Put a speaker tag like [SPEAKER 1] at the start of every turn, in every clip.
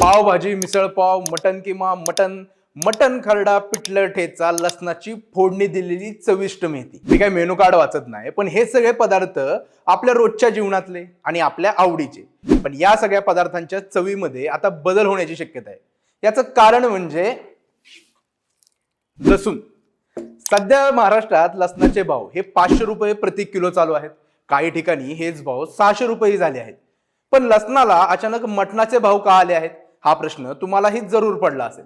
[SPEAKER 1] Pav bhaji misal pav mutton keema mutton mutton खरडा पिठलं ठेचा लसणाची फोडणी दिलेली चविष्ट मेथी. मी काय मेनू कार्ड वाचत नाही पण हे सगळे पदार्थ आपल्या रोजच्या जीवनातले आणि आपल्या आवडीचे. पण या सगळ्या पदार्थांच्या चवीमध्ये आता बदल होण्याची शक्यता आहे. याचं कारण म्हणजे लसूण. सध्या महाराष्ट्रात लसणाचे भाव हे पाचशे रुपये प्रति किलो चालू आहेत. काही ठिकाणी हेच भाव सहाशे रुपये झाले आहेत. पण लसणाला अचानक मटणाचे भाव का आले आहेत? हा प्रश्न तुम्हालाही जरूर पडला असेल.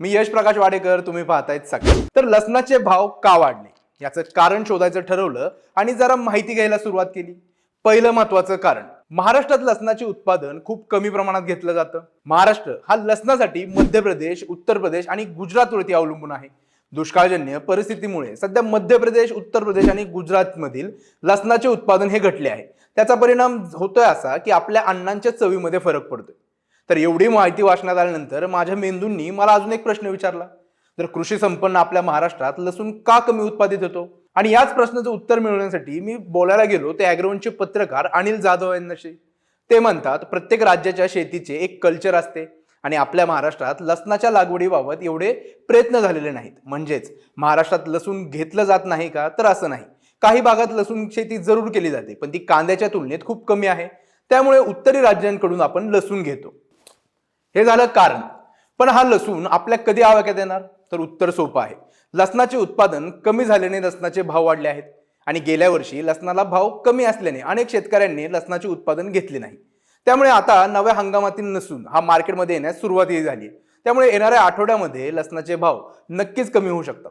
[SPEAKER 1] मी यश प्रकाश वाडेकर तुम्ही पाहतायत सगळे. तर लसणाचे भाव का वाढले? याचं कारण शोधायचं ठरवलं आणि जरा माहिती घ्यायला सुरुवात केली. पहिलं महत्वाचं कारण महाराष्ट्रात लसणाचे उत्पादन खूप कमी प्रमाणात घेतलं जातं. महाराष्ट्र हा लसणासाठी मध्य प्रदेश उत्तर प्रदेश आणि गुजरातवरती अवलंबून आहे. दुष्काळजन्य परिस्थितीमुळे सध्या मध्य प्रदेश उत्तर प्रदेश आणि गुजरातमधील लसणाचे उत्पादन हे घटले आहे. त्याचा परिणाम होतोय असा की आपल्या अण्णांच्या चवीमध्ये फरक पडतोय. तर एवढी माहिती वाचण्यात आल्यानंतर माझ्या मेंदूंनी मला अजून एक प्रश्न विचारला. तर कृषी संपन्न आपल्या महाराष्ट्रात लसूण का कमी उत्पादित होतो? आणि याच प्रश्नाचं उत्तर मिळवण्यासाठी मी बोलायला गेलो ते अॅग्रोनचे पत्रकार अनिल जाधव यांच्याशी. ते म्हणतात प्रत्येक राज्याच्या शेतीचे एक कल्चर असते आणि आपल्या महाराष्ट्रात लसणाच्या लागवडीबाबत एवढे प्रयत्न झालेले नाहीत. म्हणजेच महाराष्ट्रात लसूण घेतलं जात नाही का? तर असं नाही. काही भागात लसूण शेती जरूर केली जाते पण ती कांद्याच्या तुलनेत खूप कमी आहे. त्यामुळे उत्तरी राज्यांकडून आपण लसूण घेतो. हे झालं कारण. पण हा लसूण आपल्या कधी आवाक्यात येणार? तर उत्तर सोपं आहे. लसणाचे उत्पादन कमी झाल्याने लसणाचे भाव वाढले आहेत. आणि गेल्या वर्षी लसणाला भाव कमी असल्याने अनेक शेतकऱ्यांनी लसणाचे उत्पादन घेतले नाही. त्यामुळे आता नव्या हंगामातील लसूण हा मार्केटमध्ये येण्यास सुरुवातही झाली त्यामुळे येणाऱ्या आठवड्यामध्ये लसणाचे भाव नक्कीच कमी होऊ शकतात.